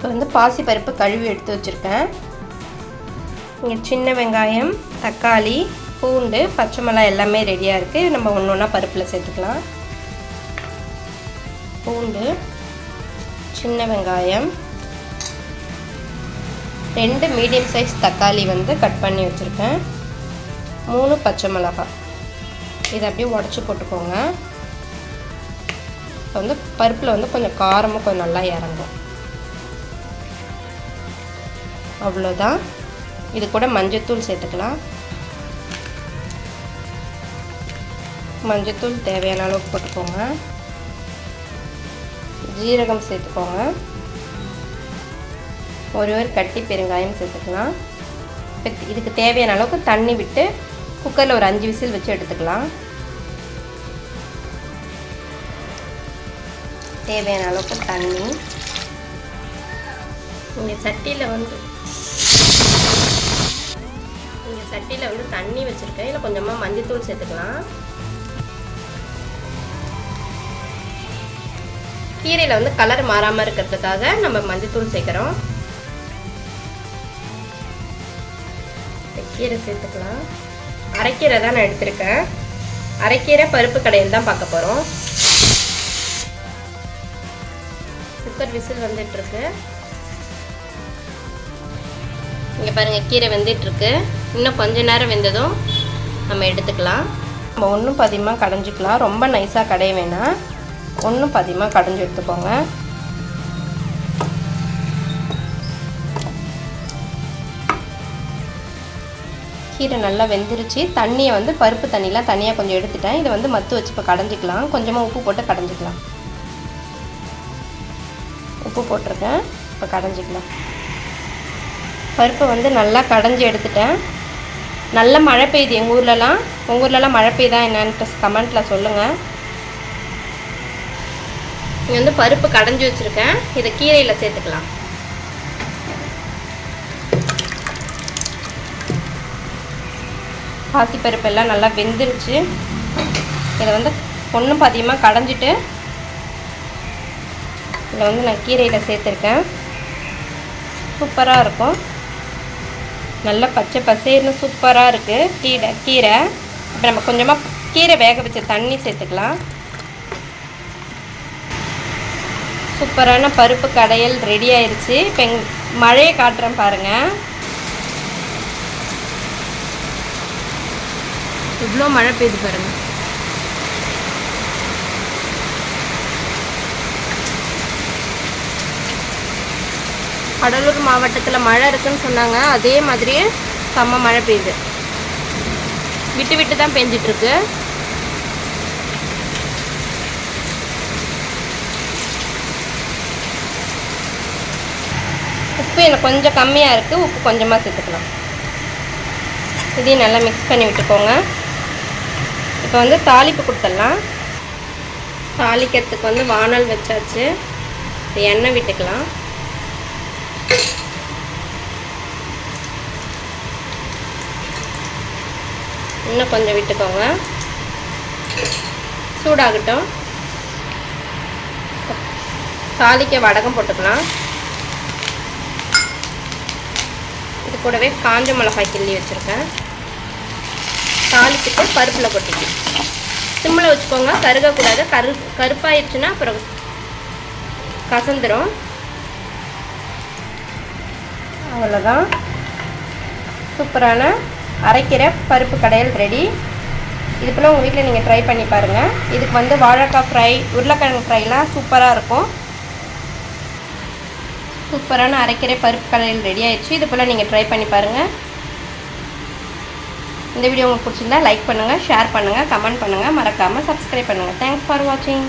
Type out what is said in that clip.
இப்போ வந்து பாசி பருப்பு கழுவி எடுத்து வச்சுருக்கேன். இங்கே சின்ன வெங்காயம் தக்காளி பூண்டு பச்சை மிளகாய் எல்லாமே ரெடியாக இருக்குது நம்ம ஒன்று ஒன்றா பருப்பில் சேர்த்துக்கலாம். பூண்டு சின்ன வெங்காயம் ரெண்டு மீடியம் சைஸ் தக்காளி வந்து கட் பண்ணி வச்சுருக்கேன். மூணு பச்சை மிளகாய் இதை அப்படியே உடச்சி போட்டுக்கோங்க. இப்போ வந்து பருப்பில் வந்து கொஞ்சம் காரமும் கொஞ்சம் நல்லா இறங்கும். அவ்வளோதான். இது கூட மஞ்சத்தூள் சேர்த்துக்கலாம். மஞ்சத்தூள் தேவையான அளவுக்கு போட்டுக்கோங்க. ஜீரகம் சேர்த்துக்கோங்க. ஒரு ஒரு கட்டி பெருங்காயம் சேர்த்துக்கலாம். இப்போ இதுக்கு தேவையான அளவுக்கு தண்ணி விட்டு குக்கரில் ஒரு அஞ்சு விசில் வச்சு எடுத்துக்கலாம். தேவையான அளவுக்கு தண்ணி. இங்கே சட்டியில் வந்து இங்கே சட்டியில் வந்து தண்ணி வச்சுருக்கேன். இதில் கொஞ்சமாக மஞ்சத்தூள் சேர்த்துக்கலாம். கீரையில் வந்து கலர் மாறாமல் இருக்கிறதுக்காக நம்ம மஞ்சத்தூள் சேர்க்குறோம். கீரை சேர்த்துக்கலாம். அரைக்கீரை தான் நான் எடுத்திருக்கேன். அரைக்கீரை பருப்பு கடையில் தான் பார்க்க போகிறோம் குக்கர் விசில் வந்துட்டுருக்கு இங்கே பாருங்கள் கீரை வெந்துட்டுருக்கு இன்னும் கொஞ்ச நேரம் வெந்ததும் நம்ம எடுத்துக்கலாம். நம்ம ஒன்றும் பதியமாக கடைஞ்சிக்கலாம். ரொம்ப நைஸாக கடைய வேணாம். ஒன்றும் பதியமாக கடைஞ்சி எடுத்துக்கோங்க. கீரை நல்லா வெந்துருச்சு. தண்ணியை வந்து பருப்பு தண்ணியெலாம் தனியாக கொஞ்சம் எடுத்துட்டேன். இதை வந்து மத்து வச்சு இப்போ கடைஞ்சிக்கலாம். கொஞ்சமாக உப்பு போட்டு கடைஞ்சிக்கலாம். உப்பு போட்டிருக்கேன். இப்போ கடைஞ்சிக்கலாம். பருப்பை வந்து நல்லா கடைஞ்சி எடுத்துட்டேன். நல்ல மழை பெய்யுது. எங்கள் ஊர்லலாம் உங்கள் ஊர்லலாம் மழை பெய்யுதா என்னன்ட்டு கமெண்ட்டில் சொல்லுங்கள் இங்கே வந்து பருப்பு கடைஞ்சி வச்சுருக்கேன். இதை கீரையில் சேர்த்துக்கலாம். பாசிப்பருப்பு எல்லாம் நல்லா வெந்துருச்சு. இதை வந்து ஒன்றும் பாதியமாக கடைஞ்சிட்டு இதில் வந்து நான் கீரையில் சேர்த்துருக்கேன். சூப்பராக இருக்கும். நல்ல பச்சை பசேர்னு சூப்பராக இருக்குது கீரை கீரை. இப்போ நம்ம கொஞ்சமாக கீரை வேக வச்ச தண்ணி சேர்த்துக்கலாம். சூப்பரான பருப்பு கடையல் ரெடி ஆயிடுச்சு இப்போ எங் மழையை காட்டுறேன் பாருங்கள் இவ்வளோ மழை பெய்யுது பாருங்கள் கடலூர் மாவட்டத்தில் மழை இருக்குன்னு சொன்னாங்க. அதே மாதிரியே செம்ம மழை பெய்யுது. விட்டு விட்டு தான் பெஞ்சிட்ருக்கு. உப்பு எனக்கு கொஞ்சம் கம்மியாக இருக்குது உப்பு கொஞ்சமாக சேர்த்துக்கலாம். இதையும் நல்லா மிக்ஸ் பண்ணி விட்டுக்கோங்க. இப்போ வந்து தாளிப்பு கொடுத்துடலாம். தாளிக்கிறதுக்கு வந்து வானல் வச்சாச்சு. எண்ணெய் விட்டுக்கலாம். இன்னும் கொஞ்சம் விட்டுக்கோங்க. சூடாகட்டும். தாளிக்க வடகம் போட்டுக்கலாம். இது கூடவே காஞ்ச மிளகாய் கிள்ளி வச்சுருக்கேன். தாளிச்சுட்டு பருப்பில் கொட்டிக்கலாம். சிம்மில் வச்சுக்கோங்க. கருகக்கூடாது. கரு கருப்பாயிருச்சுன்னா அப்புறம் கசந்துரும். அவ்வளோதான் சூப்பரான அரைக்கிற பருப்பு கடையல் ரெடி இது போல் உங்கள் வீட்டில் நீங்கள் ட்ரை பண்ணி பாருங்கள் இதுக்கு வந்து வாழைக்காய் ஃப்ரை உருளைக்கிழங்கு ஃப்ரைலாம் சூப்பராக இருக்கும். சூப்பரான அரைக்கிற பருப்பு கடையல் ரெடி ஆயிடுச்சு. இது போல் நீங்கள் ட்ரை பண்ணி பாருங்கள் இந்த வீடியோ உங்களுக்கு பிடிச்சிருந்தா லைக் பண்ணுங்கள் ஷேர் பண்ணுங்கள் கமெண்ட் பண்ணுங்கள் மறக்காமல் சப்ஸ்கிரைப் பண்ணுங்கள் தேங்க்ஸ் ஃபார் வாட்சிங்